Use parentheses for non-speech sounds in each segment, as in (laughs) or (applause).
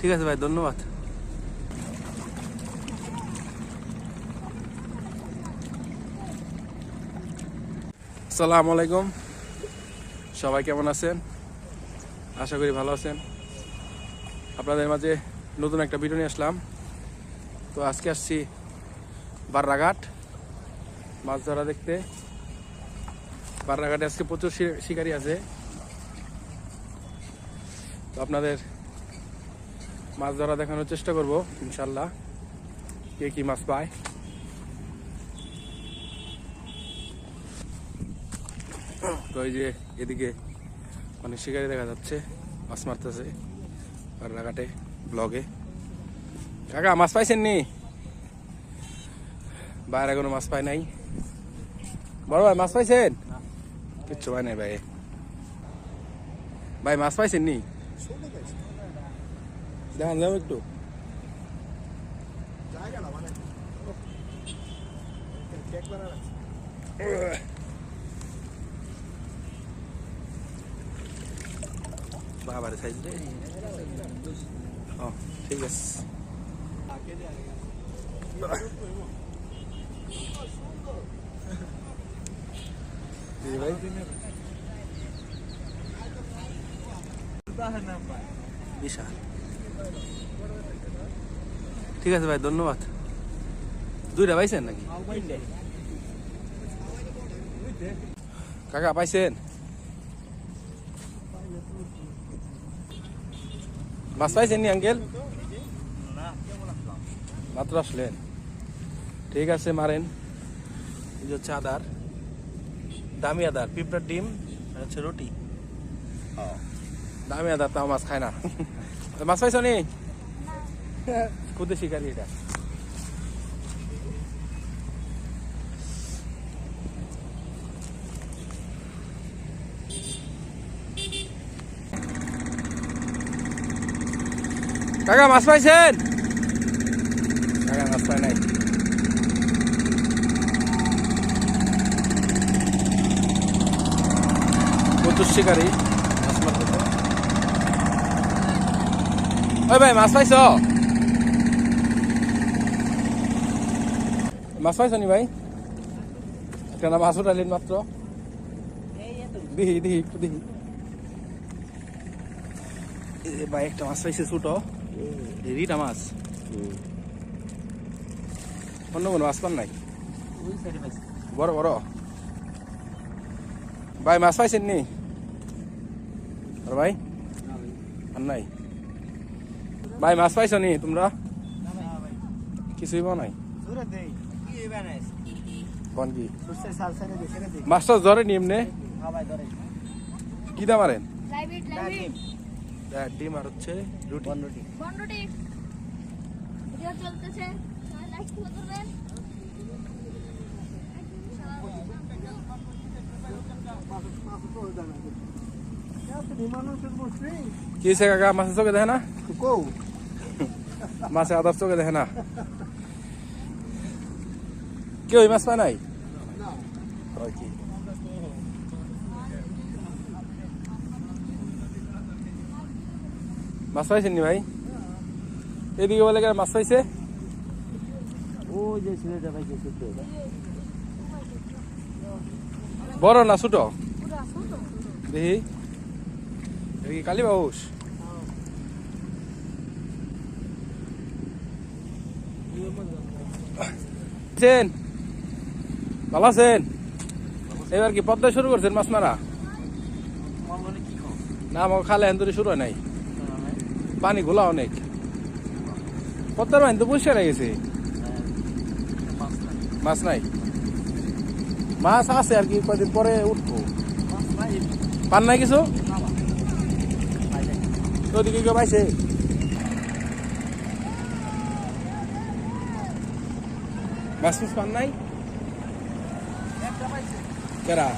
ঠিক আছে ভাই, ধন্যবাদ। আসসালামু আলাইকুম সবাই কেমন আছেন? আশা করি ভালো আছেন। আপনাদের মাঝে নতুন একটা ভিডিও নিয়ে আসলাম। তো আজকে আসছি বাররাঘাট মাছ ধরা দেখতে। বাররাঘাটে আজকে প্রচুর শিকারি আছে। তো আপনাদের মাছ ধরা দেখানোর চেষ্টা করব, ইনশাল্লাহ। কে কি মাছ পায়? তো এই যে এদিকে অনেক শিকারি দেখা যাচ্ছে, মাছ মারতেছে বাররাঘাটে ব্লগে। কাকা, মাছ পাইছেন নি? বাইরে কোনো মাছ পাই নাই। বড় ভাই, মাছ পাইছেন? কিচ্ছু পাই নাই ভাই। ভাই, মাছ পাইছেন নি? দেখান যাও একটু। বাবার সাইজ রে ও ঠিক আছে। ভাই। বিশাল। ঠিক আছে ভাই ধন্যবাদ। দুইটা পাইছেন নাকি? কাকা পাইছেন? মাছ পাইছেন নি আঙ্কেল? মাত্র আসলেন। ঠিক আছে মারেন। এই হচ্ছে আদার। দামি আদার পিঁপড়ার ডিম হচ্ছে রুটি। দামি আদার তাও মাছ খায় না। মাছ পাইছ নি খুদে শিকারি এটা কাকা মাছ পাইছেন কাকা মাছ পাই নাই প্রচুর শিকারি মাছ মারতেছে ওই ভাই মাছ পাইছ মাছ পাইছ নি ভাই কেন মাছ উঠালেন মাত্র দিহি দিহি একটু দিহি ভাই একটা মাছ পাইছে ছোট। রিটা মাছ। অন্য কোনো মাছ পান নাই? বড় বড়। ভাই মাছ পাইছেন নি? আর ভাই। আর নাই? ভাই মাছ পাইছ নি তোমরা? কিছুই পাও নাই? কোন কি? মাছটা ধরে নি? এমনি কি দাম আরেন লাইভ ইট লাইভ ইট। ডিম আর হচ্ছে রুটি বন্ডটি চলতেছে। লাইক করবেন কি হয়েছে কাকা? মাছের চোখে দেখে না? মাছে আদার চোখে দেখে না। কেউ মাছ পায় নাই? কি? মাছ পাইছেন নি ভাই? এদিকে বলে গেলে মাছ পাইছে? বড় না ছোট? দেখি কালী বাউস। আছেন? ভালো আছেন? এবার কি পদ্মা শুরু করছেন মাছ মারা না আমার খালে হেন্দুরি শুরু হয় নাই। পানি ঘোলা অনেক। পদ্মার পানি তো পরিষ্কার হয়ে গেছে। মাছ নাই? মাছ আছে আর কি কয়দিন পরে উঠবো। পান নাই কিছু? ওদিকে কেউ পাইছে? মাছ ফুস পান নাই কেরা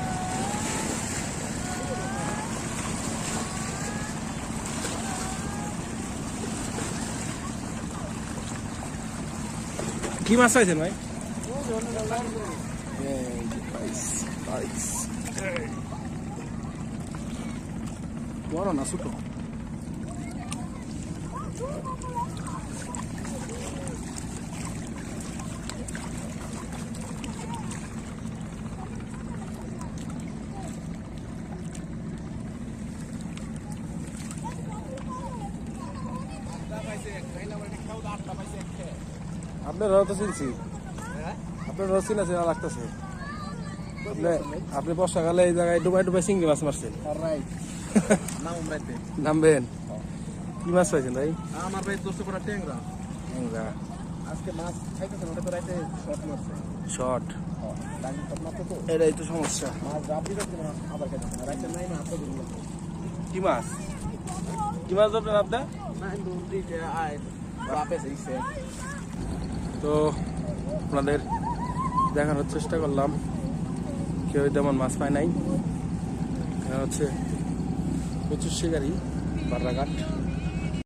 কি মাছ পাইছেন ভাই এই যে পাইস, পাইস। বড় না ছোট আপনার তো চিনছি। আপনার রথ চিনা চেনা লাগতেছে। আপনি আপনি বর্ষাকালে এই জায়গায় ডুবাই ডুবাই চিংড়ি মাছ মারছেন। (laughs) নামবেন? কি মাছ পাইছেন ভাই? আমার ভাই দোষে পড়া ট্যাংরা। ট্যাংরা। আজকে মাছ খাইতেছে ওটা তো রাইতে শর্ট মারছে। শর্ট তো। এটাই তো সমস্যা। মাছ রাত দিতে আবার খাইতেছে রাইতে নাই না হাতে কি মাছ? কি মাছ ধরবেন আপনার? তো আপনাদের দেখানোর চেষ্টা করলাম। কেউ তেমন মাছ পায় নাই। হচ্ছে প্রচুর শিকারি বার্রাঘাট